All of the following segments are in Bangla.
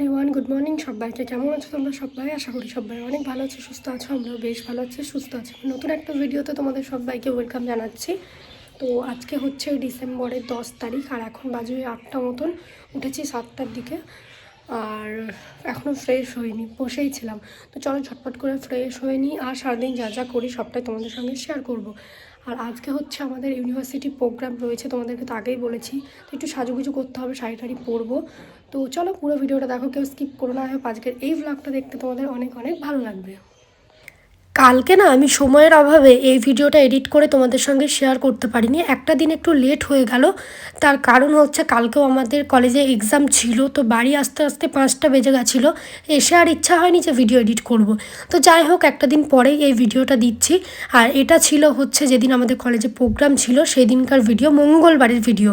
সবাইকে কেমন আছো তোমরা সবাই? আশা করি সবাই অনেক ভালো আছো, সুস্থ আছো, আমরাও বেশ ভালো আছি, সুস্থ আছি। নতুন একটা ভিডিওতে তোমাদের সবাইকে ওয়েলকাম জানাচ্ছি। তো আজকে হচ্ছে ডিসেম্বরের দশ তারিখ, আর এখন বাজে ওই আটটা মতন, উঠেছি সাতটার দিকে, আর এখনও ফ্রেশ হইনি, বসেই ছিলাম। তো চলো ঝটপট করে ফ্রেশ হয়ে নিই, আর সারাদিন যা যা করি সবটাই তোমাদের সঙ্গে শেয়ার করব। আর আজকে হচ্ছে আমাদের ইউনিভার্সিটি প্রোগ্রাম রয়েছে, তোমাদেরকে তো আগেই বলেছি। তো একটু সাজুগুজু করতে হবে, শাড়ি টাড়ি পরবো। তো চলো পুরো ভিডিওটা দেখো, কেউ স্কিপ করো না। আজকের এই ব্লগটা দেখতে তোমাদের অনেক অনেক ভালো লাগবে। কালকে না আমি সময়ের অভাবে এই ভিডিওটা এডিট করে তোমাদের সঙ্গে শেয়ার করতে পারিনি। একটা দিন একটু লেট হয়ে গেল। তার কারণ হচ্ছে কালকেও আমাদের কলেজে এক্সাম ছিল, তো বাড়ি আসতে আসতে পাঁচটা বেজে গেছিল। এসে আর ইচ্ছা হয়নি যে ভিডিও এডিট করব। তো যাই হোক, একটা দিন পরেই এই ভিডিওটা দিচ্ছি। আর এটা ছিল হচ্ছে যেদিন আমাদের কলেজে প্রোগ্রাম ছিল সেই দিনকার ভিডিও মঙ্গলবারের ভিডিও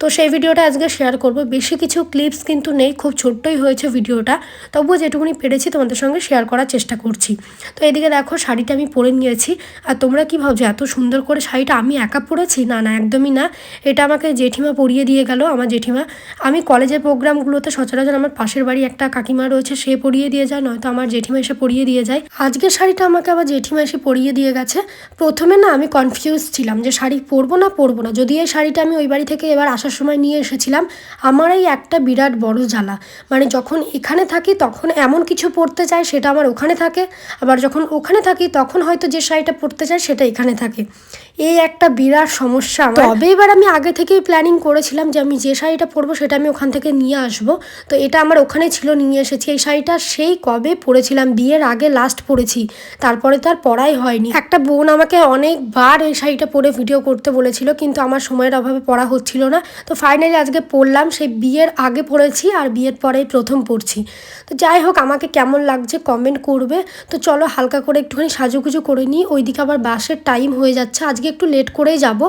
তো সেই ভিডিওটা আজকে শেয়ার করব। বেশি কিছু ক্লিপস কিন্তু নেই, খুব ছোট্টই হয়েছে ভিডিওটা তবুও যেটুকুনি পেরেছি তোমাদের সঙ্গে শেয়ার করার চেষ্টা করছি। তো এদিকে দেখো শাড়িটা আমি পরে নিয়েছি। আর তোমরা কি ভাবছ, এত সুন্দর করে শাড়িটা আমি একা পরেছি? না না, একদমই না। এটা আমাকে জেঠিমা পরিয়ে দিয়ে গেল, আমার জেঠিমা। আমি কলেজের প্রোগ্রামগুলোতে সচরাচর আমার পাশের বাড়ি একটা কাকিমা রয়েছে, সে পরিয়ে দিয়ে যায়, নয়তো আমার জেঠিমা এসে পরিয়ে দিয়ে যায়। আজকের শাড়িটা আমাকে আবার জেঠিমা এসে পরিয়ে দিয়ে গেছে। প্রথমে না আমি কনফিউজ ছিলাম যে শাড়ি পরবো না পরবো না। যদি এই শাড়িটা আমি ওই বাড়ি থেকে এবার আসার সময় নিয়ে এসেছিলাম, আমার এই একটা বিরাট বড় জ্বালা। মানে যখন এখানে থাকি, তখন এমন কিছু পরতে চাই, সেটা আমার ওখানে থাকে। আবার যখন ওখানে থাকি তখন হয়তো যে শাড়িটা পরতে চাই সেটা এখানে থাকে। এই একটা বিরাট সমস্যা। তবে এবার আমি আগে থেকেই প্ল্যানিং করেছিলাম যে আমি যে শাড়িটা পরবো সেটা আমি ওখান থেকে নিয়ে আসব। তো এটা আমার ওখানে ছিল নিয়ে এসেছি। এই শাড়িটা সেই কবে পরেছিলাম? বিয়ের আগে লাস্ট পরেছি। তারপরে তার পরাই হয়নি। একটা বোন আমাকে অনেকবার এই শাড়িটা পরে ভিডিও করতে বলেছিল, কিন্তু আমার সময়ের অভাবে পরা হচ্ছিল না। তো ফাইনালি আজকে পরলাম, সেই বিয়ের আগে পরেছি আর বিয়ের পরেই প্রথম পরছি। তো যাই হোক, আমাকে কেমন লাগছে কমেন্ট করবে। তো চলো হালকা করে একটুখানি সাজুগুজু করে নিই। ওইদিকে আবার বাসের টাইম হয়ে যাচ্ছে। আজকে একটু লেট করেই যাব।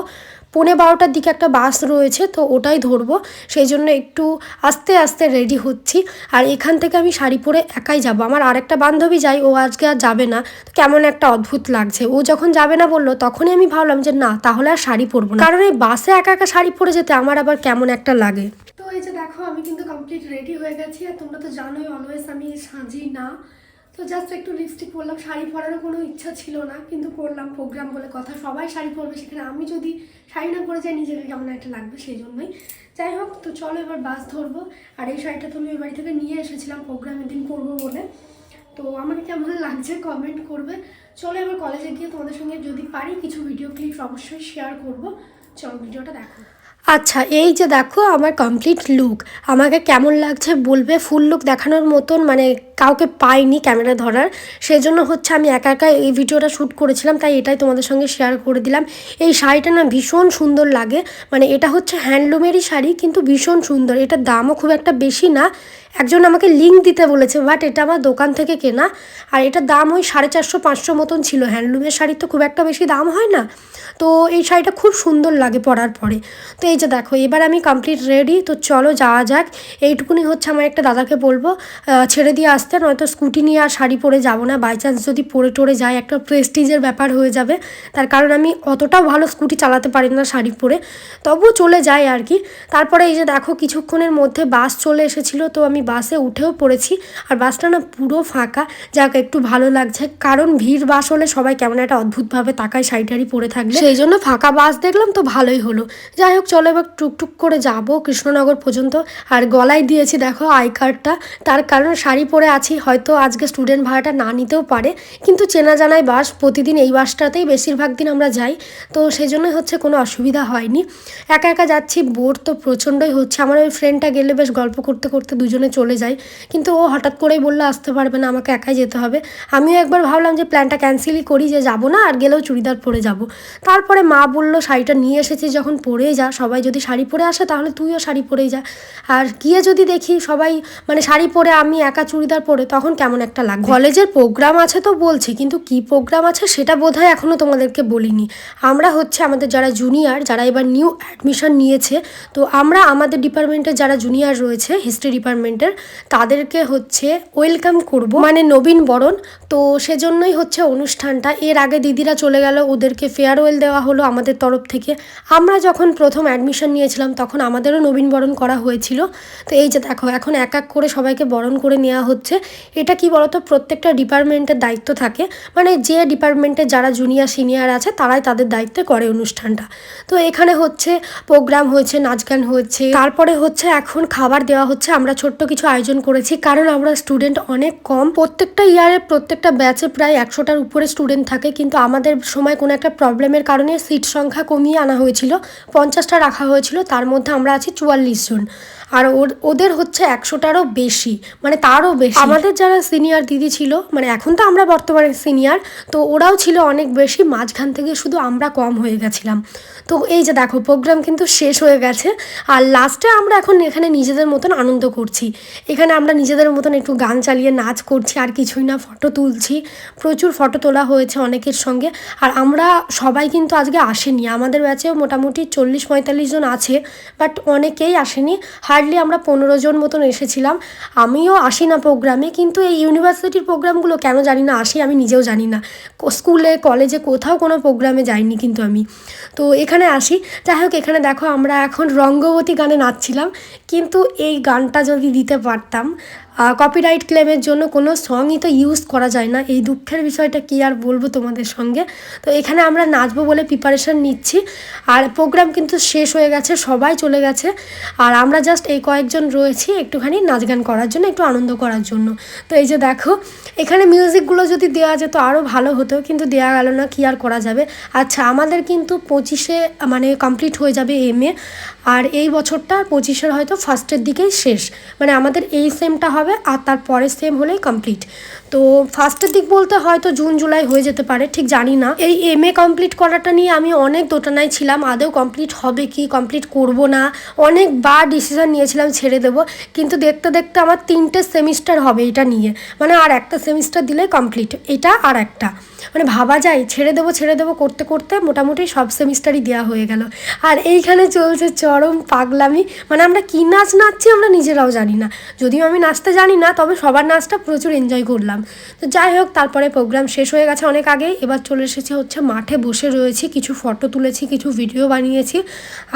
পৌনে বারোটার দিকে একটা বাস রয়েছে, তো ওটাই ধরবো। সেই জন্য একটু আস্তে আস্তে রেডি হচ্ছি। আর এখান থেকে আমি শাড়ি পরে একাই যাব। আমার আরেকটা বান্ধবী যাই ও আজকে আর যাবে না। কেমন একটা অদ্ভুত লাগছে। ও যখন যাবে না বলল, তখনই আমি ভাবলাম যে না, তাহলে আর শাড়ি পরবো না। কারণ এই বাসে একা একা শাড়ি পরে যেতে আমার আবার কেমন একটা লাগে। তো এই যে দেখো, আমি কিন্তু কমপ্লিট রেডি হয়ে গেছি। আর তোমরা তো জানোই অলওয়েজ আমি সাজি না। তো জাস্ট একটু লিপস্টিক পরলাম, শাড়ি পরারও কোনো ইচ্ছা ছিল না, কিন্তু পরলাম প্রোগ্রাম বলে কথা, সবাই শাড়ি পরবে সেখানে। আমি যদি শাড়ি না পরে যাই, নিজেকে কেমন একটা লাগবে সেই জন্যই যাই হোক, তো চলো এবার বাস ধরবো। আর এই শাড়িটা তো আমি ওই বাড়ি থেকে নিয়ে এসেছিলাম প্রোগ্রামের দিন পরবো বলে। তো আমাকে কেমন লাগছে কমেন্ট করবে। চলো এবার কলেজে গিয়ে তোমাদের সঙ্গে যদি পারি কিছু ভিডিও ক্লিপস অবশ্যই শেয়ার করব। চলো ভিডিওটা দেখো। আচ্ছা এই যে দেখো আমার কমপ্লিট লুক আমাকে কেমন লাগছে বলবে? ফুল লুক দেখানোর মতন মানে কাউকে পাইনি ক্যামেরা ধরার। সেজন্য হচ্ছে আমি একা একা এই ভিডিওটা শ্যুট করেছিলাম, তাই এটাই তোমাদের সঙ্গে শেয়ার করে দিলাম। এই শাড়িটা না ভীষণ সুন্দর লাগে মানে এটা হচ্ছে হ্যান্ডলুমেরই শাড়ি, কিন্তু ভীষণ সুন্দর। এটার দামও খুব একটা বেশি না, একজন আমাকে লিঙ্ক দিতে বলেছে বাট এটা আমার দোকান থেকে কেনা। আর এটার দাম ওই সাড়ে চারশো, পাঁচশো মতন ছিল, হ্যান্ডলুমের শাড়ির তো খুব একটা বেশি দাম হয় না। তো এই শাড়িটা খুব সুন্দর লাগে পরার পরে। তো এই যে দেখো, এবার আমি কমপ্লিট রেডি তো চলো যাওয়া যাক। এইটুকুনি হচ্ছে আমার একটা দাদাকে বলব ছেড়ে দিয়ে আসতে নয়তো স্কুটি নিয়ে আর শাড়ি পরে যাব না। বাই চান্স যদি পরে টরে যায় একটা প্রেস্টিজের ব্যাপার হয়ে যাবে। তার কারণ আমি অতটাও ভালো স্কুটি চালাতে পারি না শাড়ি পরে। তবুও চলে যাই আর কি। তারপরে এই যে দেখো, কিছুক্ষণের মধ্যে বাস চলে এসেছিল। তো আমি বাসে উঠেও পড়েছি। আর বাসটা না পুরো ফাঁকা। যাক, একটু ভালো লাগছে। কারণ ভিড় বাস হলে সবাই কেমন একটা অদ্ভুতভাবে তাকায় শাড়ি টাড়ি পরে থাকলে। সেই জন্য ফাঁকা বাস দেখলাম তো ভালোই হলো। যাই হোক, চলো এবার টুকটুক করে যাব কৃষ্ণনগর পর্যন্ত। আর গলায় দিয়েছি, দেখো আই কার্ডটা তার কারণ শাড়ি পরে আছি, হয়তো আজকে স্টুডেন্ট ভাড়াটা না নিতেও পারে। কিন্তু চেনা জানাই বাস, প্রতিদিন এই বাসটাতেই বেশিরভাগ দিন আমরা যাই। তো সেই জন্যই হচ্ছে কোনো অসুবিধা হয়নি। একা একা যাচ্ছি, বোর তো প্রচণ্ডই হচ্ছে। আমার ওই ফ্রেন্ডটা গেলে বেশ গল্প করতে করতে দুজনে চলে যাই। কিন্তু ও হঠাৎ করেই বলল, আসতে পারবে না, আমাকে একাই যেতে হবে। আমিও একবার ভাবলাম যে প্ল্যানটা ক্যান্সেলই করি যে যাব না, আর গেলেও চুড়িদার পরে যাব। তারপরে মা বলল, শাড়িটা নিয়ে এসেছিস যখন পরেই যা। সবাই যদি শাড়ি পরে আসে, তাহলে তুইও শাড়ি পরেই যা। আর গিয়ে যদি দেখি সবাই মানে শাড়ি পরে আমি একা চুড়িদার পরে তখন কেমন একটা লাগবে? কলেজের প্রোগ্রাম আছে তো বলছি, কিন্তু কি প্রোগ্রাম আছে সেটা বোধহয় এখনও তোমাদেরকে বলিনি। আমরা হচ্ছে আমাদের যারা জুনিয়র যারা এবার নিউ অ্যাডমিশন নিয়েছে, তো আমরা আমাদের ডিপার্টমেন্টের যারা জুনিয়র রয়েছে হিস্ট্রি ডিপার্টমেন্টের তাদেরকে হচ্ছে ওয়েলকাম করব। মানে নবীন বরণ, তো সেজন্যই হচ্ছে অনুষ্ঠানটা। এর আগে দিদিরা চলে গেল, ওদেরকে ফেয়ারওয়েল দেওয়া হলো আমাদের তরফ থেকে। আমরা যখন প্রথম অ্যাডমিশন নিয়েছিলাম, তখন আমাদেরও নবীনবরণ করা হয়েছিল। তো এই যে দেখো, এখন এক এক করে সবাইকে বরণ করে নেওয়া হচ্ছে। এটা কি বলতো, প্রত্যেকটা ডিপার্টমেন্টের দায়িত্ব থাকে। মানে যে ডিপার্টমেন্টে যারা জুনিয়র সিনিয়র আছে, তারাই তাদের দায়িত্বে করে অনুষ্ঠানটা। তো এখানে হচ্ছে প্রোগ্রাম হয়েছে, নাচ গান হয়েছে। তারপরে হচ্ছে এখন খাবার দেওয়া হচ্ছে, আমরা ছোট্ট কিছু আয়োজন করেছি। কারণ আমরা স্টুডেন্ট অনেক কম। প্রত্যেকটা ইয়ারে প্রত্যেকটা ব্যাচে প্রায় একশোটার উপরে স্টুডেন্ট থাকে। কিন্তু আমাদের সময় কোনো একটা প্রবলেমের কারণে সিট সংখ্যা কমিয়ে আনা হয়েছিল। পঞ্চাশটা রাখা হয়েছিল, তার মধ্যে আমরা আছি চুয়াল্লিশ জন। আর ওর- ওদের হচ্ছে একশোটারও বেশি মানে তারও বেশি। আমাদের যারা সিনিয়র দিদি ছিল মানে এখন তো আমরা বর্তমানে সিনিয়র তো ওরাও ছিল অনেক বেশি, মাঝখান থেকে শুধু আমরা কম হয়ে গেছিলাম। তো এই যে দেখো প্রোগ্রাম কিন্তু শেষ হয়ে গেছে, আর লাস্টে আমরা এখন এখানে নিজেদের মতন আনন্দ করছি। এখানে আমরা নিজেদের মতন একটু গান চালিয়ে নাচ করছি, আর কিছুই না ফটো তুলছি। প্রচুর ফটো তোলা হয়েছে অনেকের সঙ্গে, আর আমরা সবাই কিন্তু আজকে আসেনি। আমাদের ব্যাচেও মোটামুটি চল্লিশ পঁয়তাল্লিশ জন আছে বাট অনেকেই আসেনি। হার্ডলি আমরা পনেরো জন মতন এসেছিলাম। আমিও আসি না প্রোগ্রামে কিন্তু এই ইউনিভার্সিটির প্রোগ্রামগুলো কেন জানি না, আসি আমি নিজেও জানি না। স্কুলে কলেজে কোথাও কোনো প্রোগ্রামে যাইনি কিন্তু আমি। তো এখানে আসি। যাই হোক, এখানে দেখো আমরা এখন রঙ্গবতী গানে নাচছিলাম। কিন্তু এই গানটা যদি দিতে পারতাম কপিরাইট ক্লেমের জন্য কোনো সংই তো ইউজ করা যায় না। এই দুঃখের বিষয়টা কি আর বলব তোমাদের সঙ্গে? তো এখানে আমরা নাচবো বলে প্রিপারেশান নিচ্ছি। আর প্রোগ্রাম কিন্তু শেষ হয়ে গেছে, সবাই চলে গেছে। আর আমরা জাস্ট এই কয়েকজন রয়েছি একটুখানি নাচ গান করার জন্য, একটু আনন্দ করার জন্য। তো এই যে দেখো, এখানে মিউজিকগুলো যদি দেওয়া যেত আরও ভালো হতো, কিন্তু দেওয়া গেল না, কি আর করা যাবে? আচ্ছা আমাদের কিন্তু পঁচিশে মানে কমপ্লিট হয়ে যাবে এম এ আর এই বছরটা পঁচিশের হয়তো ফার্স্টের দিকেই শেষ। মানে আমাদের এই সেমটা হবে আর তারপরের সেম হলেই কমপ্লিট তো ফার্স্টের দিক বলতে হয়তো জুন জুলাই হয়ে যেতে পারে, ঠিক জানি না। এই এম এ কমপ্লিট করাটা নিয়ে আমি অনেক দোটানায় ছিলাম, আদৌ কমপ্লিট হবে কি কমপ্লিট করব না, অনেকবার ডিসিশন নিয়েছিলাম ছেড়ে দেবো, কিন্তু দেখতে দেখতে আমার তিনটে সেমিস্টার হবে এটা নিয়ে। মানে আর একটা সেমিস্টার দিলে কমপ্লিট এটা আর একটা। মানে ভাবা যায়, ছেড়ে দেবো ছেড়ে দেবো, করতে করতে মোটামুটি সব সেমিস্টারই দেওয়া হয়ে গেল। আর এইখানে চলছে চরম পাগলামি মানে আমরা কী নাচ নাচছি আমরা নিজেরাও জানি না। যদিও আমি নাচতে জানি না, তবে সবার নাচটা প্রচুর এনজয় করলাম। তো যাই হোক, তারপরে প্রোগ্রাম শেষ হয়ে গেছে অনেক আগে এবার চলে এসেছি হচ্ছে মাঠে বসে রয়েছি, কিছু ফটো তুলেছি, কিছু ভিডিও বানিয়েছি।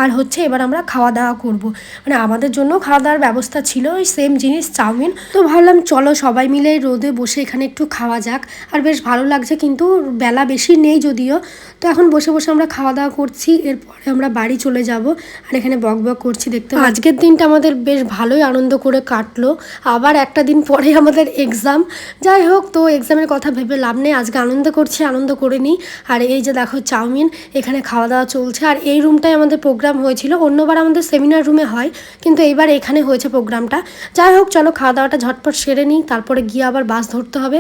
আর হচ্ছে এবার আমরা খাওয়া দাওয়া করব। মানে আমাদের জন্য খাওয়া দাওয়ার ব্যবস্থা ছিল ওই সেম জিনিস, চাউমিন। তো ভাবলাম চলো সবাই মিলে রোদে বসে এখানে একটু খাওয়া যাক। আর বেশ ভালো লাগছে কিন্তু বেলা বেশি নেই যদিও। তো এখন বসে বসে আমরা খাওয়া দাওয়া করছি, এরপরে আমরা বাড়ি চলে যাব। আর এখানে বক বক করছি, দেখতে আজকের দিনটা আমাদের বেশ ভালোই আনন্দ করে কাটলো। আবার একটা দিন পরে আমাদের এক্সাম যাই হোক, তো এক্সামের কথা ভেবে লাভ নেই। আজকে আনন্দ করছি, আনন্দ করে নিই। আর এই যে দেখো চাউমিন, এখানে খাওয়া দাওয়া চলছে। আর এই রুমটাই আমাদের প্রোগ্রাম হয়েছিল, অন্যবার আমাদের সেমিনার রুমে হয়, কিন্তু এইবার এখানে হয়েছে প্রোগ্রামটা যাই হোক, চলো খাওয়া দাওয়াটা ঝটপট সেরে নিই, তারপরে গিয়ে আবার বাস ধরতে হবে।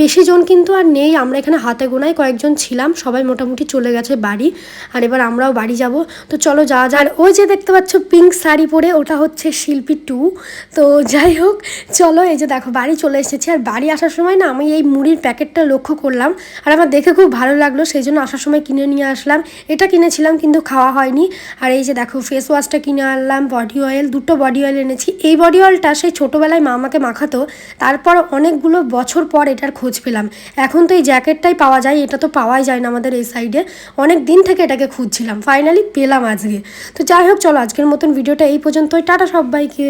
বেশি জন কিন্তু আর নেই, আমরা এখানে হাতে গোনায় কয়েকজন ছিলাম, সবাই মোটামুটি চলে গেছে বাড়ি। আর এবার আমরাও বাড়ি যাব। তো চলো যাওয়া যায় আর ওই যে দেখতে পাচ্ছ পিঙ্ক শাড়ি পরে, ওটা হচ্ছে শিল্পী টু। তো যাই হোক, চলো এই যে দেখো, বাড়ি চলে এসেছি। আর বাড়ি আসার সময় না আমি এই মুড়ির প্যাকেটটা লক্ষ্য করলাম আর আমার দেখে খুব ভালো লাগল, সেই জন্য আসার সময় কিনে নিয়ে আসলাম। এটা কিনেছিলাম কিন্তু খাওয়া হয়নি। আর এই যে দেখো ফেস ওয়াশটা কিনে আনলাম বডি অয়েল দুটো বডি অয়েল এনেছি। এই বডি অয়েলটা সেই ছোটোবেলায় মা আমাকে মাখাতো, তারপর অনেকগুলো বছর পর এটার খোঁজ পেলাম। এখন তো এই জ্যাকেটটাই পাওয়া যায়, এটা তো পাওয়াই যায় না আমাদের এই সাইডে অনেক দিন থেকে এটাকে খুঁজছিলাম ফাইনালি পেলাম আজকে। তো যাই হোক, চলো আজকের মতন ভিডিওটা এই পর্যন্তই। টাটা সবাইকে।